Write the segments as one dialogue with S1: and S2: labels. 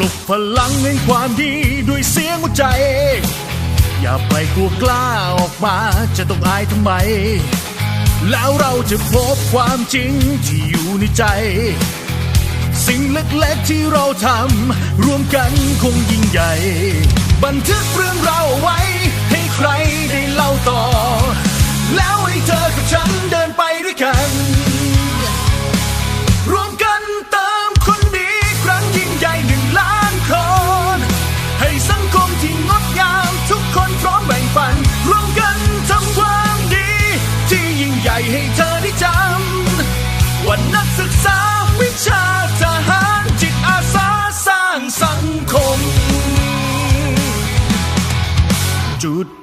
S1: ลุกพลังแห่งความดีด้วยเสียงหัวใจ อย่าไปกลัวกล้าออกมาจะต้องอายทำไม แล้วเราจะพบความจริงที่อยู่ในใจ สิ่งเล็กๆที่เราทำรวมกันคงยิ่งใหญ่ บันทึกเรื่อง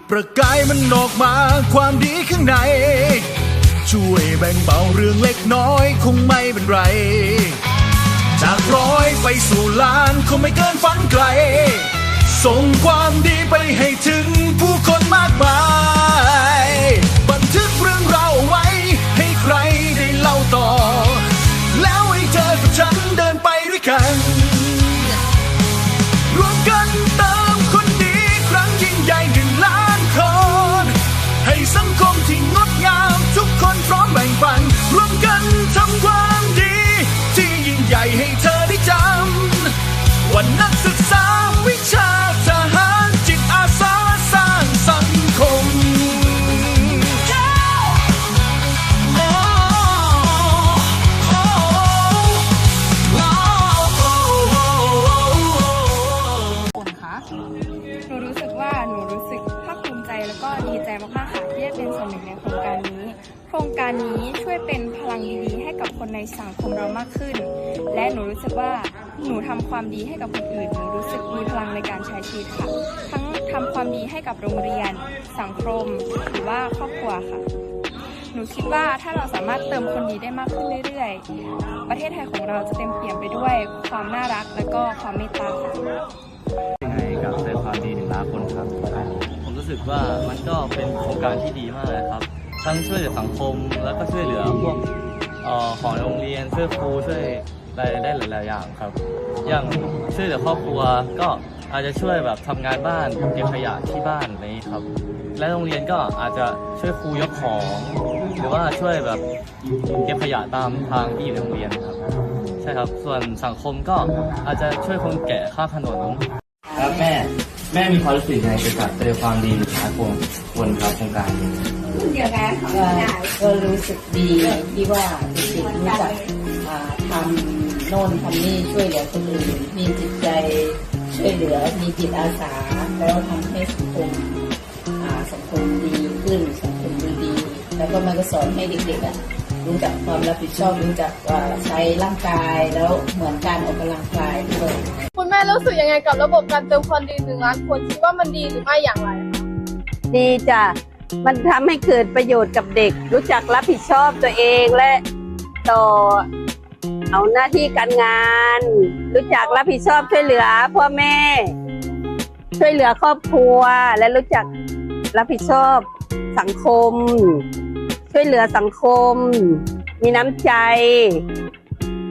S1: ประกายมันออกมาความดีข้างใน ช่วยแบ่งเบาเรื่องเล็กน้อยคงไม่เป็นไร จากร้อยไปสู่ล้านคงไม่เกินฝันไกล ส่งความดีไปให้ถึงผู้คนมากมาย การนี้
S2: โครงการนี้ช่วยเป็นพลังดีๆให้กับคนในสังคมเรามากขึ้น และหนูรู้สึกว่าหนูทำความดีให้กับคนอื่นหนูรู้สึกมีพลังในการใช้ชีวิตค่ะ ทั้งทำความดีให้กับโรงเรียน สังคม หรือว่าครอบครัวค่ะ หนูคิดว่าถ้าเราสามารถเติมคนดีได้มากขึ้นเรื่อยๆ ประเทศไทยของเราจะเต็มเปี่ยมไปด้วยความน่ารักและก็ความเมตตาค่ะ
S3: ยังไงกับเซความดีหนึ่งล้านคนครับ ผมรู้สึกว่ามันก็เป็นโครงการที่ดีมากเลยครับ ทั้งช่วยเหลือสังคมแล้วก็ช่วยเหลือพวกเอ่อของโรงเรียนช่วยครูช่วยได้ได้หลายๆอย่างครับ อย่างช่วยเหลือครอบครัวก็อาจจะช่วยแบบทำงานบ้านเก็บขยะที่บ้านอะไรอย่างนี้ครับ และโรงเรียนก็อาจจะช่วยครูยกของ หรือว่าช่วยแบบเก็บขยะตามทางที่อยู่ในโรงเรียนครับ ใช่ครับ ส่วนสังคมก็อาจจะช่วยคนแก่ข้ามถนน ครับแม่ แม่มีความรู้สึกยังไงเกี่ยวกับเจอความดีหรือหาคนคนครับโครงการนี้
S4: ก็ก็รู้สึกดีที่ว่าเด็กๆรู้จักอ่าทำโน่นทำนี่ช่วยเหลือคนอื่นมีจิตใจช่วยเหลือมีจิตอาสา แล้วทำให้สังคมอ่าสังคมดีขึ้นสังคมดูดี แล้วก็มันก็สอนให้เด็กๆอะรู้จักความรับผิดชอบรู้จักว่าใช้ร่างกายแล้วเหมือนการออกกำลังกายด้วย
S5: แม่รู้สึกยังไงกับระบบการเติมคนดีหนึ่งล้านคนคิดว่ามันดีหรือไม่อย่างไรคะ
S6: ดีจ้ะ มันทำให้เกิดประโยชน์กับเด็ก รู้จักรับผิดชอบตัวเองและต่อ เอาหน้าที่การงาน รู้จักรับผิดชอบช่วยเหลือพ่อแม่ ช่วยเหลือครอบครัว และรู้จักรับผิดชอบสังคม ช่วยเหลือสังคม มีน้ำใจ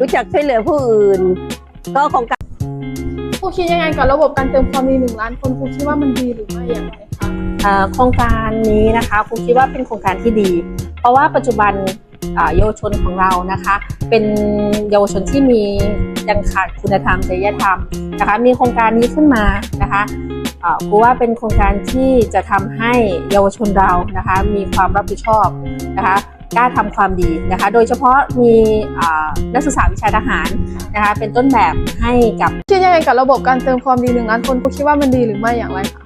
S6: รู้จักช่วยเหลือผู้อื่น ก็ของการ
S5: ครูคิดยังไงกับระบบการเติมความดีหนึ่งล้านคนครูคิดว่ามันดีหรือไม่อย่างไรคะ
S7: โครงการนี้นะคะครูคิดว่าเป็นโครงการที่ดี เพราะว่าปัจจุบันเยาวชนของเรานะคะ เป็นเยาวชนที่มียังขาดคุณธรรมจริยธรรมนะคะมีโครงการนี้ขึ้นมานะคะครูว่าเป็นโครงการที่จะทำให้เยาวชนเรานะคะ มีความรับผิดชอบนะคะ กล้าทำความดีนะคะ โดยเฉพาะมีอ่านักศึกษาวิชาทหารนะคะเป็นต้นแบบให้กับ
S5: คิดยังไงกับระบบการเติมความดีหนึ่งล้านคนครูคิดว่ามันดีหรือไม่อย่างไรคะ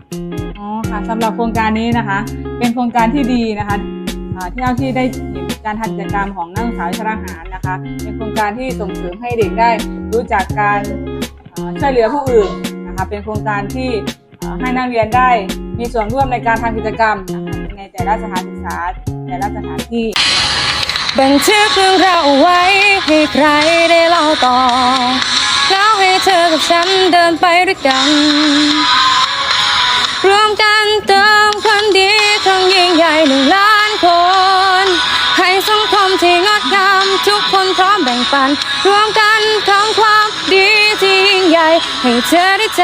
S8: อ๋อค่ะสำหรับโครงการนี้นะคะ เป็นโครงการที่ดีนะคะอ่าที่เราที่ได้เห็นการทำกิจกรรมของนักศึกษาวิชาทหารนะคะ เป็นโครงการที่ส่งเสริมให้เด็กได้รู้จักการอ่าช่วยเหลือผู้อื่นนะคะเป็นโครงการที่อ่าให้นักเรียนได้มีส่วนร่วมในการทำกิจกรรมนะคะใน แต่ละสถานศึกษาแต่ละสถานที่
S2: บันทึกเรื่องราวเอาไว้ให้ใครได้เล่าต่อ แล้วให้เธอกับฉันเดินไปด้วยกัน ร่วมกันเติมคนดีค พร้อมแบ่งปันรวมกันทำความดีที่ยิ่ง
S9: ใหญ่ ให้เธอได้จ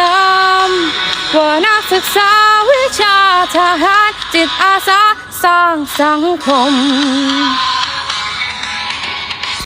S9: ำว่านักศึกษาวิชาทหารจิตอาสาสร้างสังคม